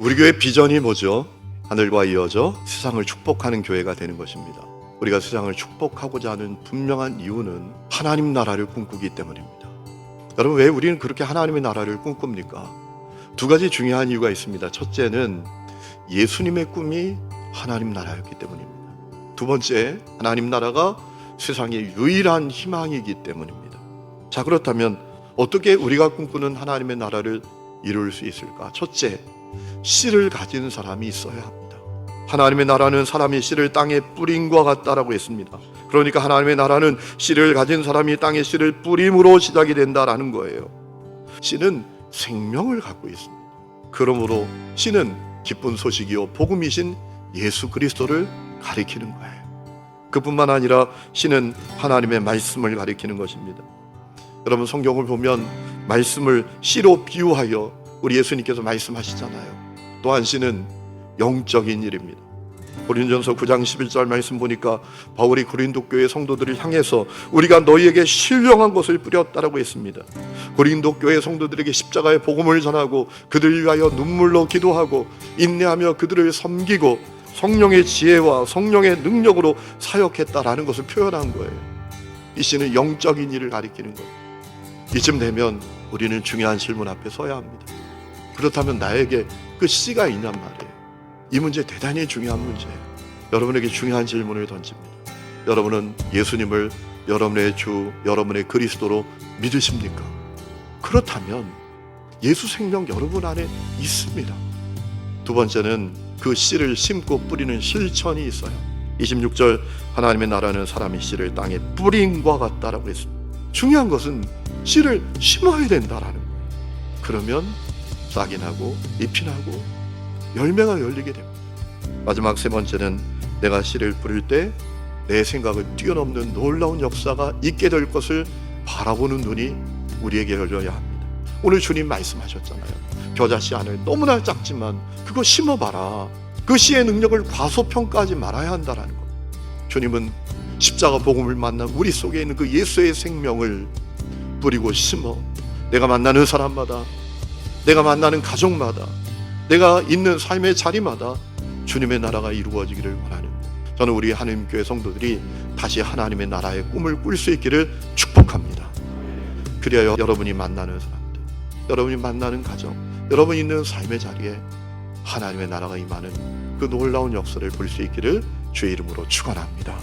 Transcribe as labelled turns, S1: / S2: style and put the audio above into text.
S1: 우리 교회 비전이 뭐죠? 하늘과 이어져 세상을 축복하는 교회가 되는 것입니다. 우리가 세상을 축복하고자 하는 분명한 이유는 하나님 나라를 꿈꾸기 때문입니다. 여러분 왜 우리는 그렇게 하나님의 나라를 꿈꿉니까? 두 가지 중요한 이유가 있습니다. 첫째는 예수님의 꿈이 하나님 나라였기 때문입니다. 두 번째, 하나님 나라가 세상의 유일한 희망이기 때문입니다. 자, 그렇다면 어떻게 우리가 꿈꾸는 하나님의 나라를 이룰 수 있을까? 첫째, 씨를 가진 사람이 있어야 합니다. 하나님의 나라는 사람이 씨를 땅에 뿌린과 같다라고 했습니다. 그러니까 하나님의 나라는 씨를 가진 사람이 땅에 씨를 뿌림으로 시작이 된다라는 거예요. 씨는 생명을 갖고 있습니다. 그러므로 씨는 기쁜 소식이요 복음이신 예수 그리스도를 가리키는 거예요. 그뿐만 아니라 씨는 하나님의 말씀을 가리키는 것입니다. 여러분 성경을 보면 말씀을 씨로 비유하여 우리 예수님께서 말씀하시잖아요. 또한 씨는 영적인 일입니다. 고린전서 9장 11절 말씀 보니까 바울이 고린도 교회 성도들을 향해서 우리가 너희에게 신령한 것을 뿌렸다라고 했습니다. 고린도 교회 성도들에게 십자가의 복음을 전하고 그들을 위하여 눈물로 기도하고 인내하며 그들을 섬기고 성령의 지혜와 성령의 능력으로 사역했다라는 것을 표현한 거예요. 이 씨는 영적인 일을 가리키는 거예요. 이쯤 되면 우리는 중요한 질문 앞에 서야 합니다. 그렇다면 나에게 그 씨가 있냔 말이에요. 이 문제 대단히 중요한 문제예요. 여러분에게 중요한 질문을 던집니다. 여러분은 예수님을 여러분의 주, 여러분의 그리스도로 믿으십니까? 그렇다면 예수 생명 여러분 안에 있습니다. 두 번째는 그 씨를 심고 뿌리는 실천이 있어요. 26절 하나님의 나라는 사람이 씨를 땅에 뿌린과 같다라고 했습니다. 중요한 것은 씨를 심어야 된다라는 거예요. 그러면 싹이 나고 잎이 나고 열매가 열리게 됩니다. 마지막 세 번째는 내가 씨를 뿌릴 때 내 생각을 뛰어넘는 놀라운 역사가 있게 될 것을 바라보는 눈이 우리에게 열려야 합니다. 오늘 주님 말씀하셨잖아요. 겨자씨 안을 너무나 작지만 그거 심어봐라. 그 씨의 능력을 과소평가하지 말아야 한다라는 것. 주님은 십자가 복음을 만난 우리 속에 있는 그 예수의 생명을 뿌리고 심어 내가 만나는 사람마다 내가 만나는 가족마다 내가 있는 삶의 자리마다 주님의 나라가 이루어지기를 원하는 저는 우리 하나님 교회 성도들이 다시 하나님의 나라의 꿈을 꿀 수 있기를 축복합니다. 그리하여 여러분이 만나는 사람들, 여러분이 만나는 가정, 여러분이 있는 삶의 자리에 하나님의 나라가 임하는 그 놀라운 역사를 볼 수 있기를 주의 이름으로 축원합니다.